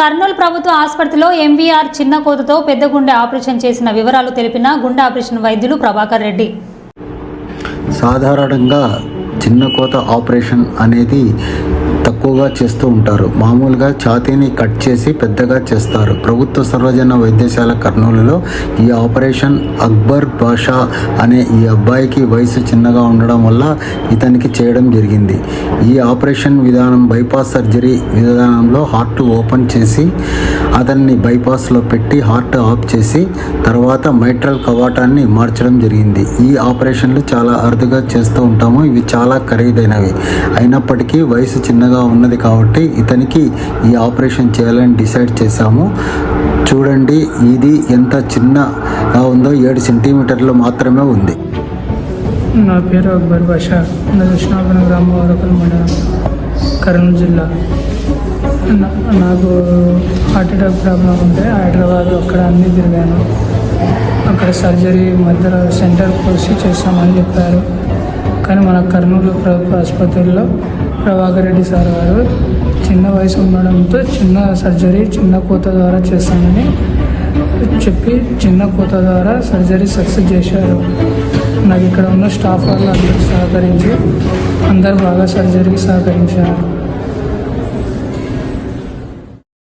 కర్నూలు ప్రభుత్వ ఆసుపత్రిలో ఎంవీఆర్ చిన్న కోతతో పెద్ద గుండె ఆపరేషన్ చేసిన వివరాలు తెలిపిన గుండె ఆపరేషన్ వైద్యులు ప్రభాకర్ రెడ్డి. సాధారణంగా చిన్న కోత ఆపరేషన్ అనేది తక్కువగా చేస్తూ ఉంటారు. మామూలుగా ఛాతీని కట్ చేసి పెద్దగా చేస్తారు. ప్రభుత్వ సర్వజన వైద్యశాల కర్నూలులో ఈ ఆపరేషన్ అక్బర్ బాషా అనే ఈ అబ్బాయికి వయసు చిన్నగా ఉండడం వల్ల ఇతనికి చేయడం జరిగింది. ఈ ఆపరేషన్ విధానం బైపాస్ సర్జరీ విధానంలో హార్ట్ ఓపెన్ చేసి అతన్ని బైపాస్లో పెట్టి హార్ట్ ఆఫ్ చేసి తర్వాత మైట్రల్ కవాటాన్ని మార్చడం జరిగింది. ఈ ఆపరేషన్లు చాలా అరుదుగా చేస్తూ ఉంటాము. ఇవి చాలా ఖరీదైనవి. అయినప్పటికీ వయసు చిన్నగా ఉన్నది కాబట్టి ఇతనికి ఈ ఆపరేషన్ చేయాలని డిసైడ్ చేశాము. చూడండి ఇది ఎంత చిన్నగా ఉందో ఏడు సెంటీమీటర్లు మాత్రమే ఉంది. నా పేరు అక్బర్ బాషా. నా కృష్ణాపురం గ్రామం వరకల్ మండలం కర్నూలు జిల్లా. నాకు హార్ట్ అటాక్ ప్రాబ్లం ఉంటే హైదరాబాద్ అక్కడ అన్నీ తిరిగాను. అక్కడ సర్జరీ మధ్యలో సెంటర్ కోసి చేస్తామని చెప్పారు. కానీ మన కర్నూలు ప్రభుత్వ ఆసుపత్రిలో ప్రభాకర్ రెడ్డి సార్ గారు చిన్న వయసు ఉండడంతో చిన్న సర్జరీ చిన్న కోత ద్వారా చేస్తానని చెప్పి చిన్న కోత ద్వారా సర్జరీ సక్సెస్ చేశారు. నాకు ఇక్కడ ఉన్న స్టాఫ్ వాళ్ళు అందరూ సహకరించి అందరు బాగా సర్జరీకి సహకరించారు.